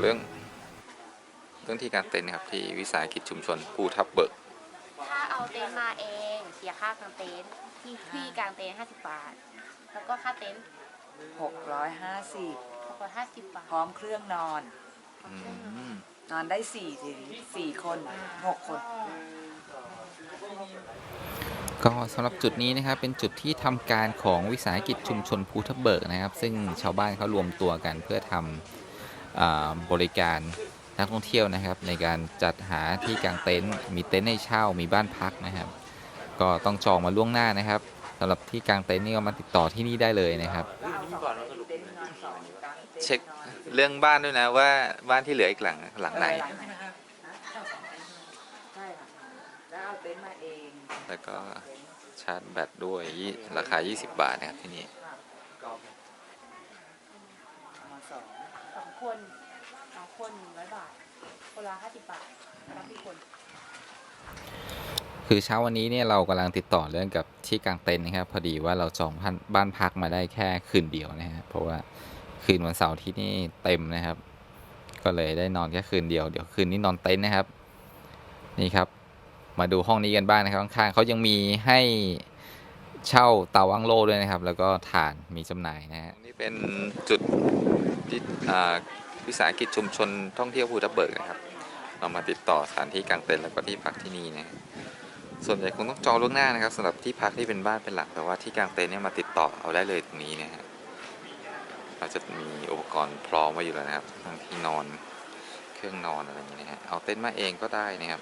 เรื่องเรื่องที่การเต็นท์นะครับที่วิสาหกิจชุมชนภูทับเบิก ถ้าเอาเต็นท์มาเองเสียค่ากางเต็นท์ที่ที่กางเต็นท์50บาท แล้วก็ค่าเต็นท์650 650บาทพร้อมเครื่องนอน อืมนอนได้4ถึง4คน6คน ก็สำหรับจุดนี้นะครับเป็นจุดที่ทำการของวิสาหกิจชุมชนภูทับเบิกนะครับ ซึ่งชาวบ้านเขารวมตัวกันเพื่อทำอ่า บริการนักท่องเที่ยวนะครับ ในการจัดหาที่กางเต็นท์มีเต็นท์ให้เช่ามีบ้านพักนะครับ ก็ต้องจองมาล่วงหน้านะครับสำหรับที่กางเต็นท์นี่ก็มาติดต่อที่นี่ได้เลยนะครับ เช็คเรื่องบ้านด้วยนะว่าบ้านที่เหลืออีกหลังหลังไหน แล้วเอาเต็นท์มาเองแล้วก็ชาร์จแบตด้วยยี่ราคา 20 บาทนะครับที่นี่ มสอง สองคนสองคนหนึ่งร้อยบาท คนละ50บบาทรับที่คน คือเช้าวันนี้เนี่ยเรากำลังติดต่อเรื่องกับที่กางเต็นท์นะครับ พอดีว่าเราจองบ้านบ้านพักมาได้แค่คืนเดียวนะฮะเพราะว่าคืนวันเสาร์ที่นี่เต็มนะครับ ก็เลยได้นอนแค่คืนเดียวเดี๋ยวคืนนี้นอนเต็นท์นะครับ นี่ครับ มาดูห้องนี้กันบ้างนะครับข้างๆเขายังมีให้ เช่าเตาอังโลด้วยนะครับ แล้วก็ถ่านมีจำหน่ายนะฮะนี่เป็นจุดที่อ่าวิสาหกิจชุมชนท่องเที่ยวภูทับเบิกนะครับ เรามาติดต่อสถานที่กางเต็นท์แล้วก็ที่พักที่นี่นะส่วนใหญ่คงต้องจองล่วงหน้านะครับสำหรับที่พักที่เป็นบ้านเป็นหลัก แต่ว่าที่กางเต็นท์เนี่ยมาติดต่อเอาได้เลยตรงนี้นะฮะเราจะมีอุปกรณ์พร้อมไว้อยู่แล้วนะครับทั้งที่นอนเครื่องนอนอะไรอย่างเงี้ยนะฮะเอาเต็นท์มาเองก็ได้นะครับ